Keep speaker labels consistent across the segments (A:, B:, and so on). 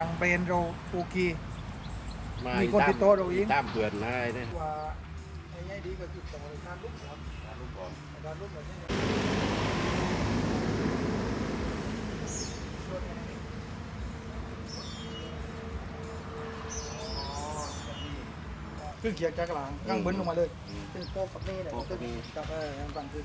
A: ทางเป็นโรฟูกี
B: มา
A: มีคนติดโต๊ะเราอีก
B: ตามเพื่อนนายเนี่ย
A: ว่าไอ้ไงดีก็จุดตรงการลุกครับ
B: ลูกบอล
A: การลุกแบบนี้คือเขียกจากหลังกั้งเบิ้ลลงมาเลยคือโป๊กกับนี่เลยคือกับเออฝั่งขึ้น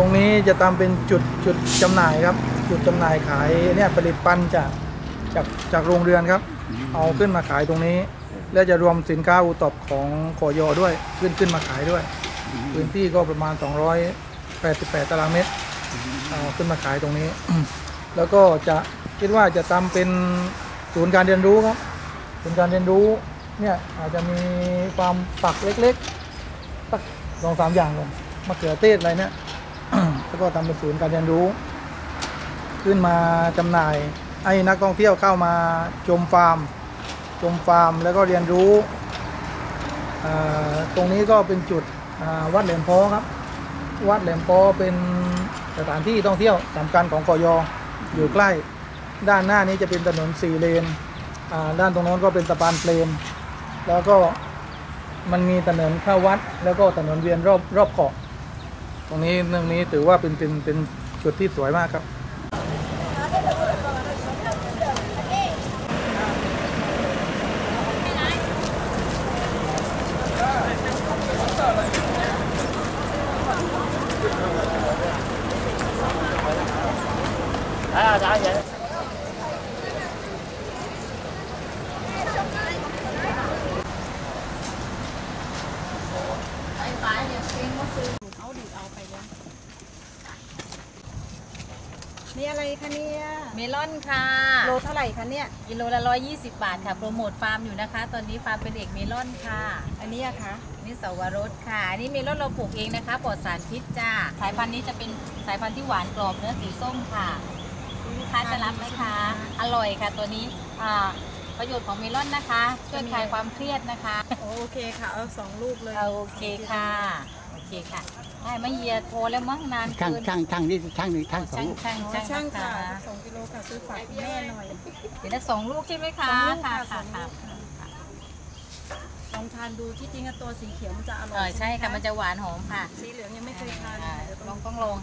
A: รงนี้จะทำเป็นจุดจุดจำหน่ายครับ จุดจำหน่ายขายเนี่ยผลิตภัณฑ์จากจากจากโรงเรือนครับ เอาขึ้นมาขายตรงนี้ แล้วจะรวมสินค้าอุตบของขอยอด้วยขึ้นขึ้นมาขายด้วย พื้นที่ก็ประมาณ 288 ตารางเมตรเอาขึ้นมาขายตรงนี้ แล้วก็จะคิดว่าจะทำเป็นศูนย์การเรียนรู้ครับศูนย์การเรียนรู้เนี่ยอาจจะมีความปักเล็กๆสักสองสามอย่างก่อนมะเขือเทศอะไรเนี่ย แล้วก็ทำเป็นศูนย์การเรียนรู้ ขึ้นมาจำหน่ายให้นักท่องเที่ยวเข้ามาชมฟาร์ม ชมฟาร์มแล้วก็เรียนรู้ ตรงนี้ก็เป็นจุดวัดแหลมพอครับ วัดแหลมพอเป็นสถานที่ท่องเที่ยวสำคัญของกอยออยู่ใกล้ ด้านหน้านี้จะเป็นถนนสี่เลน ด้านตรงโน้นก็เป็นสะพานเพลนแล้วก็มันมีถนนเข้าวัด แล้วก็ถนนเวียนรอบรอบเกาะ ตรงนี้เรื่องนี้ถือว่าเป็นเป็นเป็นจุดที่สวยมากครับ
C: นี่อะไรคะเนี่ย
D: เมลอนค่ะ
C: โลเท่าไหร่คะเนี่ย
D: กิโลละ120 บาทค่ะ โปรโมทฟาร์มอยู่นะคะ ตอนนี้ฟาร์มเป็นเอกเมลอนค่ะ
C: อันนี้อะคะ
D: นี่สวรสค่ะอันนี้เมลอนเราปลูกเองนะคะปลอดสารพิษจ้าสายพันธุ์นี้จะเป็นสายพันธุ์ที่หวานกรอบเนื้อสีส้มค่ะลูกค้าจะรับไหมคะ อร่อยค่ะตัวนี้อ่า ประโยชน์ของเมลอนนะคะ ช่วยคลายความเครียดนะคะ
C: โอเคค่ะ เอาสองลูกเลย
D: เอาโอเคค่ะ โอเคค่ะได้มาเยียโทรแล้วมั้งนาน
E: ช่าง
D: เกิน
E: ช่างช่างนี่ช่างหนึ่งช่างสอ
D: ช่างงช่าง
C: อ๋อช่าง
D: นะ
C: ค่ะ
D: คะ
C: สองกิโลค่ะซื้อฝากคุณแม่หน่อย
D: เดี๋ยวละสองลูกใช่ไหมคะ
C: สองลูกค่ะ
D: ค่ะ
C: สองลู
D: ค่ะ
C: กลองทานดูที่จริงอะตัวสีเขียวมันจะอร่
D: เอ
C: อย
D: อใช่ค่ะมันจะหวานหอมค่ะ
C: สีเหลืองยังไม่เคยทาน
D: อ่า
C: เดี๋ยว
D: ล
C: ต้
D: อ
C: อง
D: งต้องลอง